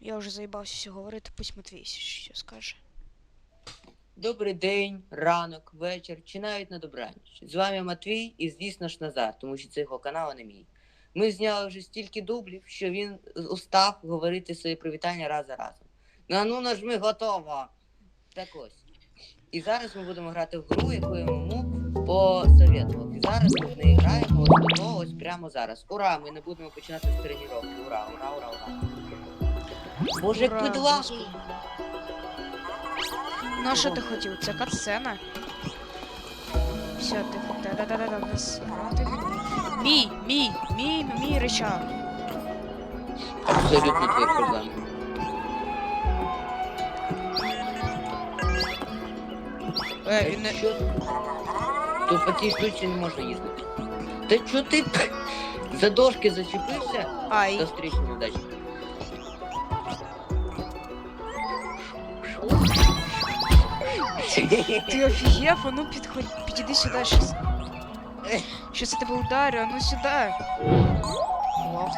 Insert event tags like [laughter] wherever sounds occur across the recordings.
Я вже заїбався все говорити, пусть Матвій що скаже. Добрий день, ранок, вечір чи навіть на добраніч. З вами Матвій і, звісно ж, Назар, тому що це його канал, а не мій. Ми зняли вже стільки дублів, що він устав говорити свої привітання раз за разом. Ну, а ну нажми готово. Так ось. І зараз ми будемо грати в гру, яку я йому посоветував. І зараз ми в неї граємо ось ось прямо зараз. Ура! Ми не будемо починати з тренування. Ура, ура, ура, ура. Боже, підлазку. господи. Ну а що ти хотів? Це катсцена? Все, ти да-да-да-да, нас грати. Мій, мій, мій, мій речах. Абсолютно твої проблеми. Е, він не... Тут по цій штуці не можна їздити. Та чо ти за дошки зачепився? Ай. До зустрічі неудачі. Ти офігев, а ну підходь, підійди сюди щас. Щас я тебе ударю, а ну сюди. Лох.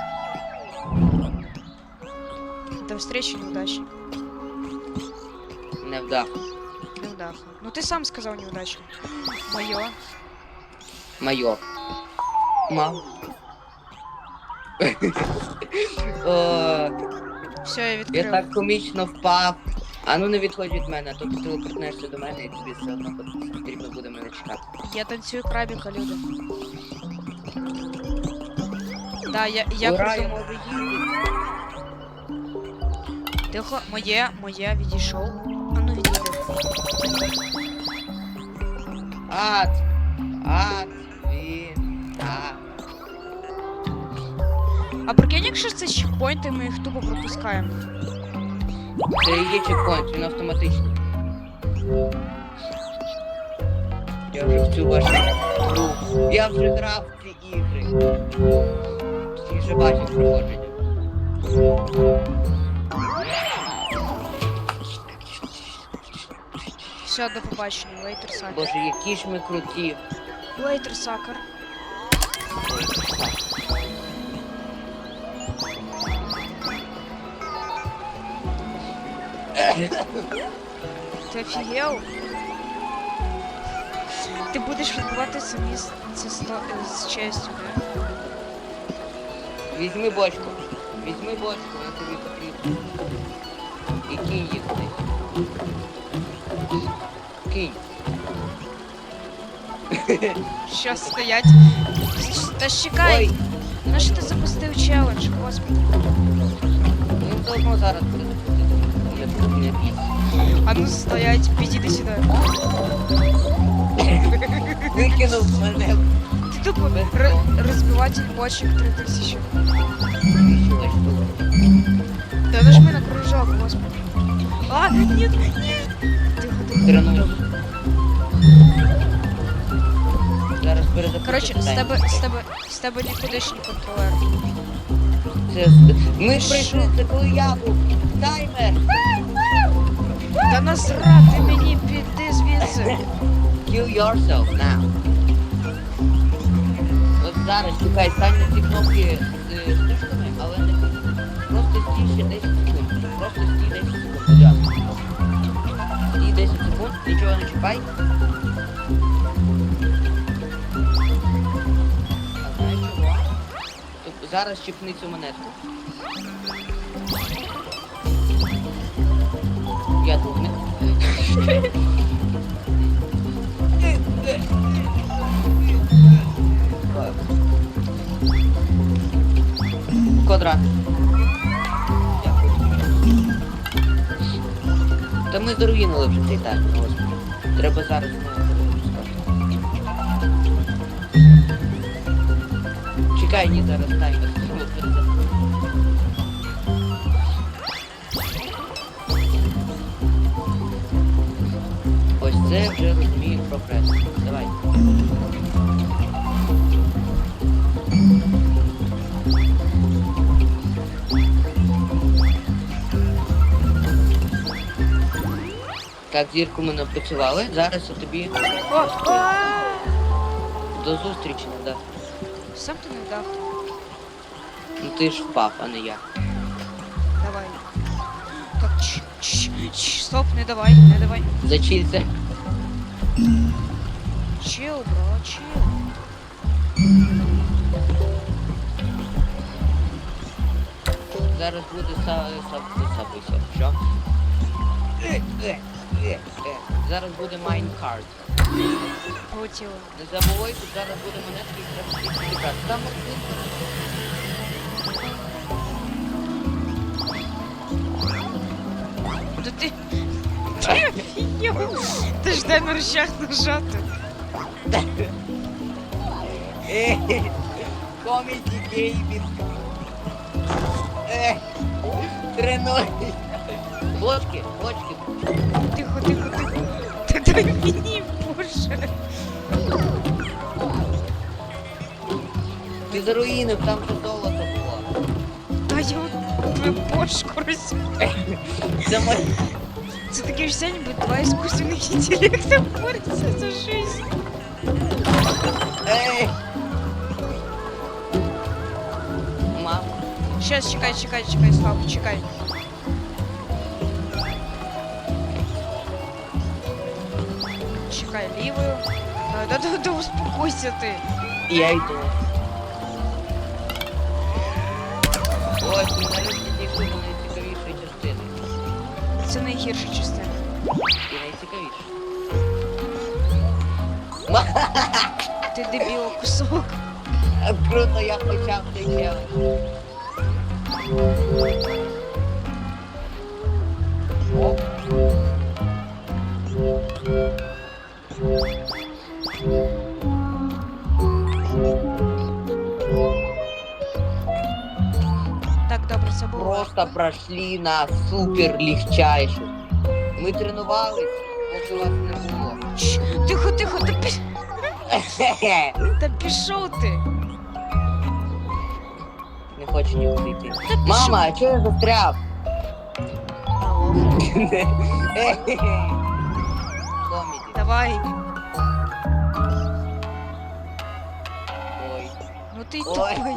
До встречи, неудачи. Не вдах. Неудаха. Ну ты сам сказал неудача. Мое. Майор. Мам. [laughs] О, Все, я я відкрив. так комічно впав. А ну не відходь від мене, а то ти телепортнешся до мене і тобі все одно потрібно буде мене чекати. Я танцюю крабика, люди. Да, я, я Ура, я придумав. можу їздити. Тихо, моє, моє, відійшов. А ну відійди. Ад. Ад. Він. Так. А прикинь, якщо це чекпоінти, ми їх тупо пропускаємо. Це і є чекпоінт, він автоматичний. Я вже в цю вашу гру. Я вже грав в ці ігри. Ти вже бачив проходження. Все, до побачення, лейтер сакер. Боже, які ж ми круті. Лейтер сакер. Ти офігел? Ти будеш відбувати самі з- честю, да? Візьми бочку. Візьми бочку, вона тобі потрібна. І кинь їх. Кинь. Що стоять? Та чекай! Ой, На ти запустив челендж, господи? він все зараз буде А ну стоять, підійди сюди. Викинув мене. Ти тупо розбиватель бочок 3000. Вийшла штука. Да нажми на кружок, господи. А, нет, нет. Тихо. Зараз перезапустити Коротше, з тебе, з тебе, з тебе нікудишній контролер. Ми прийшли, це коли я був. Таймер! Та насрати мені, піди звідси. Kill yourself now. От зараз чекай, стань ці кнопки з е, але не просто стій ще 10 секунд. Просто стій 10 секунд. будь. Стій 10 секунд, нічого не чіпай. Зараз чіпни цю монетку. Квадрат. Та ми заруїнили вже цей таймер, господи. Треба зараз. Чекай, ні, зараз таймер це вже розумію прогрес. Давай. Так, зірку ми напрацювали. Зараз я тобі О, до зустрічі не дав. Сам ти не вдав. Ну ти ж впав, а не я. Давай. Чш, чш, чш, Стоп, не давай, не давай. Зачілься. Чил, бро, чил. Зараз буде са... са... са... Що? Зараз буде Майнкарт. Полетіло. Не забувай, тут зараз буде монетки і треба всіх. Там один. Да ти... Ти. Ж дай на рычаг нажати. Коміді геймінг. Тренуй. Блочки, блочки. Тихо, тихо, тихо. Та дай мені, боже. Ти заруїнив, там же золото було. Та я твою бошку роз... Це моє. Це таке ж ніби два іскусственних інтелекта борються за жизнь. Ей! Мама. Щас, чекай, чекай, чекай, Слава, чекай. Чекай, лівою. Е, Да, да, да, успокойся ти. Я йду. Ось, Це найгірша частина. І найцікавіше. [laughs] Ти дебіло кусок. Круто, я почав цей челендж. Оп. Так, Просто прошли на супер легчайшу. Ми тренувались, поки вас не було. Тихо, тихо, та, пі... та пішов ти. Не хочу нікуди йти. Та пішов. Мама, а чого я застряв? Алло. [laughs] Коміді. Давай. Ти тупий.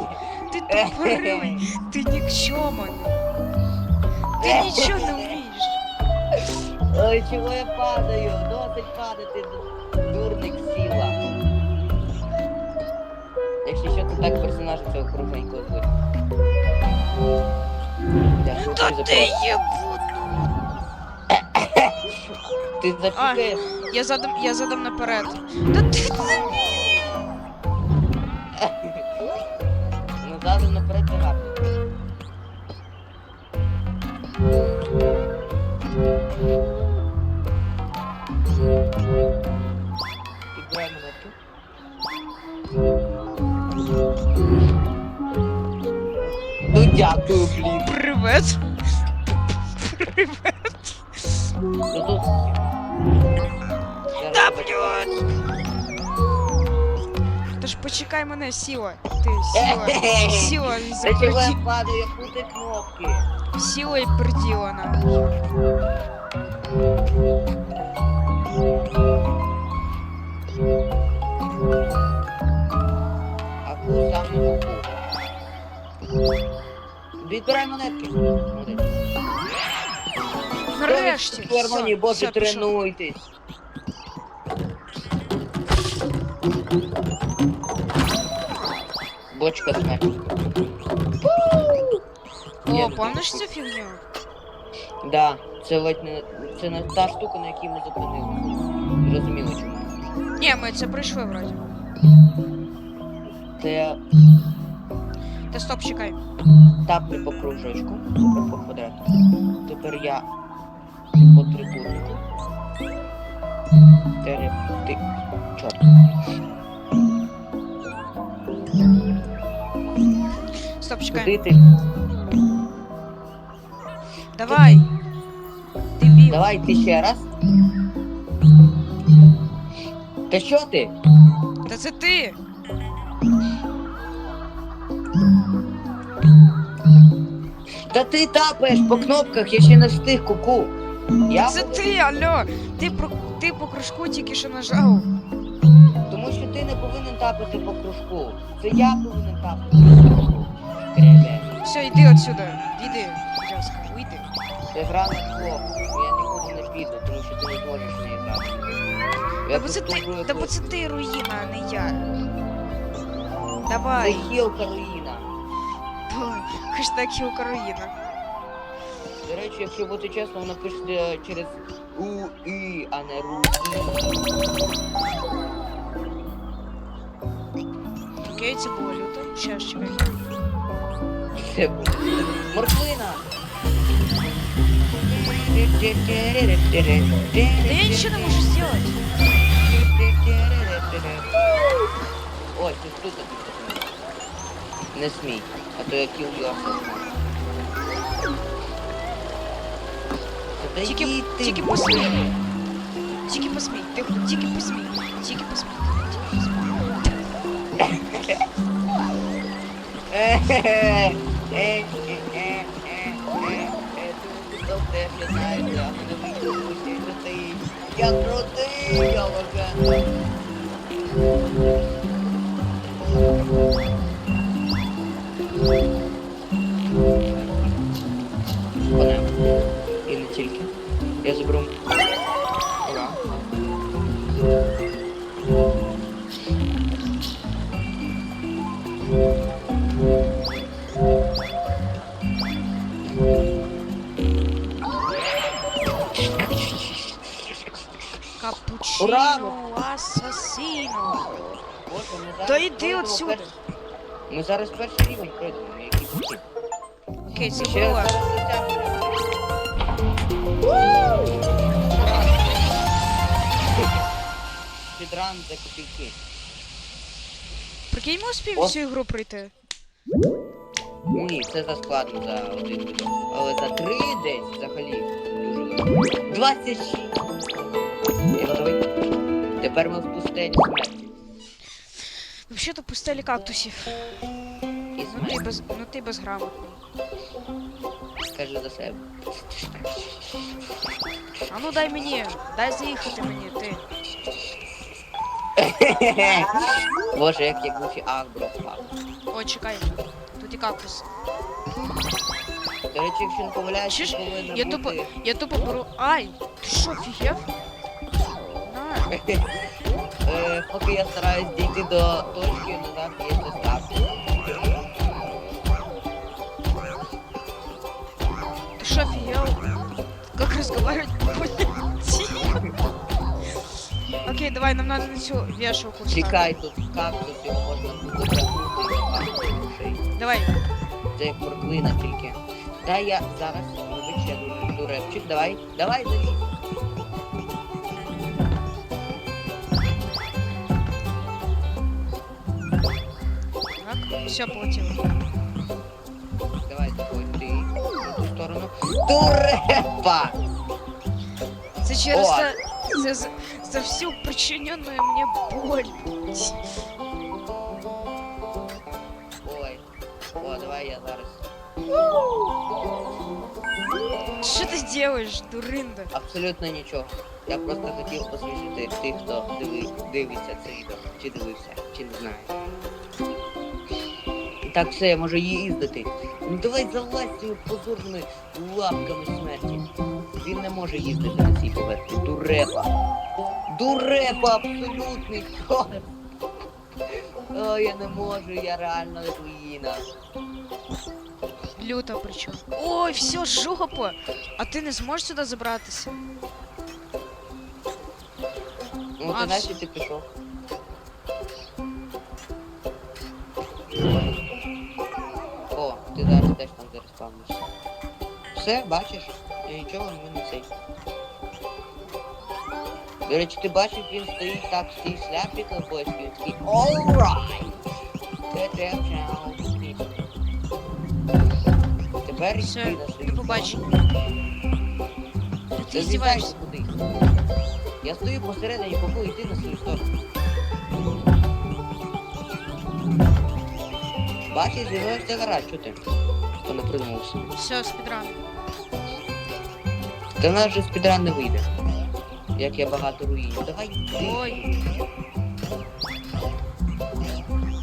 Ти тупорий. Ти нікчемний. Ти нічого не вмієш. Ой, чого я падаю? Досить падати, дурник сіла. Якщо що, це так персонажа цього круженького звуть. Та ти є. Ти запікаєш? Я задам, я задам наперед. Та ти дебіл. Ну задом наперед це гарно. Підбирай монетки. Ну дякую, Та мене, сіла. Ти сіла. [laughs] Сіла Та чого я заперді... падаю, я путаю кнопки. Сіла і приділа нам. А ку сам не купу. Відбирай монетки. Молодець. Нарешті. Філармонії, Все, боже, все, пішов. тренуйтесь. Бочка смерть. Я О, не помниш цю фігню? Да, це ледь не це не та штука, на якій ми зупинилися. Зрозуміло чому. Ні, ми це пройшли вроді. Це Та стоп, чекай. тапни по кружочку, тепер по квадрату. Тепер я по трикутнику. Тепер ти. Чорт. Стоп, чекай. Куди ти? Давай. Дебіл. Давай ти ще раз. Та що ти? Та це ти. Та ти тапаєш по кнопках, я ще не встиг куку. Я Це ти, алло. Ти про ти по кружку тільки що нажав. Тому що ти не повинен тапати по кружку. Це я повинен тапати. Кребе. Все, йди отсюда. Йди, будь ласка, уйди. Це гра на двох. Я нікуди не піду, тому що ти не зможеш в неї грати. Та бо це тут ти, спробую та бо це ти руїна, а не я. Це Давай. хілка руїна. Хештег хілка руїна. До речі, якщо бути чесно, воно пишеться через У-І, а не ру Окей, це було люто. Ж чекай. Буде. Морквина! Да я нічого не можу зробити. Ой, ти тут Не смій, а то я кіл йорса. Тільки, тільки посмій. Тільки посмій. Тихо, тільки посмій. Тільки посмій. Тільки посмій. Я крутий, я легенда. Конем. І не тільки. Я заберу. Ми зараз Та йди пройдемо отсюда. перший- Ми зараз перший рівень пройдемо, який пути. Окей, це Ще було. зараз затягнемо. Підран за копійки. Прикинь, ми успіємо О. всю ігру пройти. Ні, це за складно за один відео. Але за три десь взагалі дуже легко. 26. Я готовий. Тепер ми в пустелі смерті. Взагалі-то пустелі кактусів. І Ну ти без. Ну ти безграмотний. Скажи за себе. А ну дай мені, дай заїхати мені, ти. [laughs] Боже, як я гуфі агро впав. О, чекай. Тут і кактус. До речі, якщо не помиляюсь, повинно я бути... тупо, я тупо беру. Ай! Ти що, фігев? [laughs] На. Поки я стараюсь дійти до точки, назад є доставка. Ты что, офигел? Как разговаривать по Окей, давай, нам надо на всю вешалку. Чекай, тут кактус, його можна закрути. Давай. Це як морквина тільки. Та я зараз, вибач, я дуже дурепчик, давай, давай залізь. все, полетело. Давай, заходь ти в ту сторону. Дурепа! Це через О. це, це за, за всю причиненную мне боль. Ой. О, давай я зараз. Что ты делаешь, дурында? Абсолютно нічого. Я просто хотів посвідчити тих, хто диви, дивиться це відео. Чи дивився, чи не знає. Так, все, я можу їздити. Ну давай залазь цими позорними лапками смерті. Він не може їздити на цій поверхні. Дурепа. Дурепа абсолютний. О, я не можу, я реально руїна. Люто причем. Ой, все, жопа. А ти не зможеш сюди забратися? Ну А, ти знаєш, ти пішов. Ти зараз теж там зареспавнишся. Все, бачиш? Нічого не не цей. До речі, ти бачиш, він стоїть так в цій шляпі ковбойській, такий Alright! Тепер Все, йди на свою до побачення. Ти Ти здіваєшся куди? Я стою посередині кого йти на свою сторону. Бачиш, мною все гаразд, що ти? Хто не придумався? Все, спідран. Та в нас же спідран не вийде. Як я багато руїнів. Давай. Ой,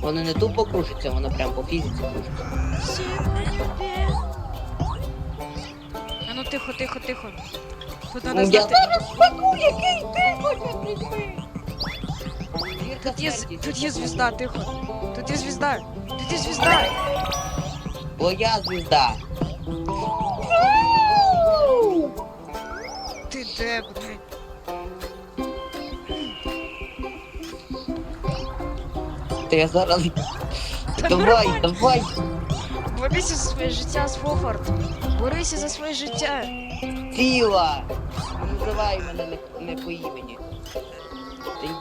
Воно не тупо кружиться, воно прям по фізиці кружиться. А ну тихо, тихо, тихо. Тут Ну, надо Я знати. зараз спаку, який ти хочеш прийти. Тут є, з- тут є звізда, тихо. Тут є звізда. Тут є звізда. Бо я звізда. Ти де, блядь? Та я зараз. Давай, давай. Борися за своє життя, Свофорд. Борися за своє життя. Ціла. Не називай мене не, не по імені.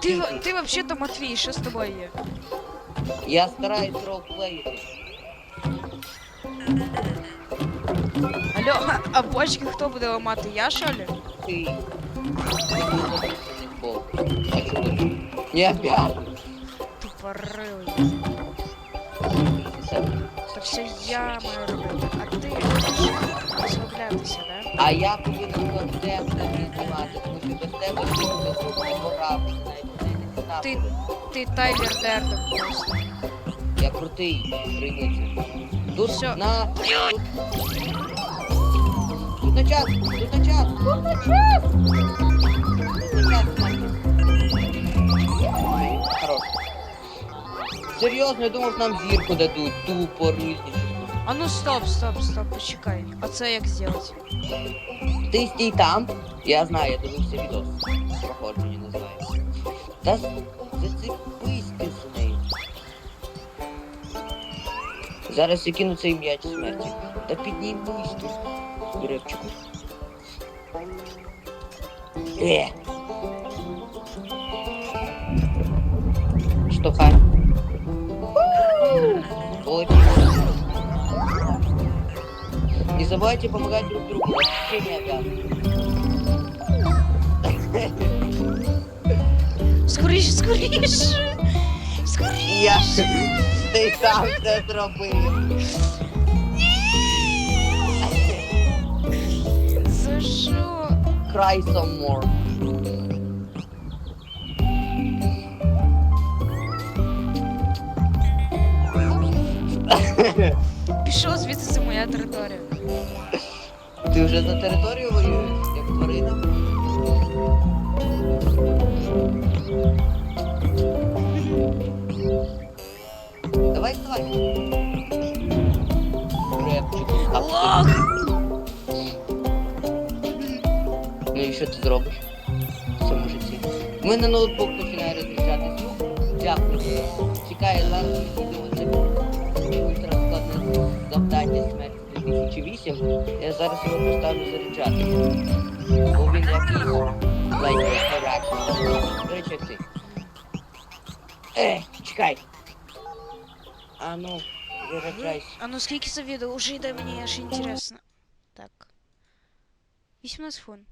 Ти, в- ти взагалі-то Матвій, що з тобою є? Я стараюсь ролплеїти. Алло, а, а бочки хто буде ламати? Я що ли? Ти. Не? Не опять. Тупорилий. Та все я маю робити, а ти розслаблятися, да? А я повинен контент знімати, тому що без тебе всі буде зробити Ти, ти Тайлер Дерден просто. Я крутий, прийми це. Тут Всё. на... Тут... Тут на час, тут на час, тут на час! Тут на час. Хорош. Серйозно, я думав, нам зірку дадуть, тупо різні. А ну стоп, стоп, стоп, почекай. А це як зробити? Ти стій там. Я знаю, я дивився відос. Проходження називається. Та з- зацепись ти з нею. Зараз я кину цей м'яч смерті. Та піднімись ти, дурепчику. Е. Штовхай. Молодец. Не забывайте помогать друг другу. Вообще не обязан. Скоріше! Скоріше! Я ти сам це зробив. За що? Cry some more. Пішов звідси це моя територія. Ти вже за територію воюєш, як тварина? Давай, давай. Репчик. А Лох! Ну і що ти зробиш в цьому житті? У мене ноутбук починає розряджати звук. Дякую. Чекаю зараз відео це ультраскладне завдання смерті 2008. Я зараз його поставлю заряджати. Бо він якийсь лайк. До речі, ти. Е, чекай. А ну, заряджайся. А ну скільки це? Уже йде мені аж інтересно. Так. 18 фон.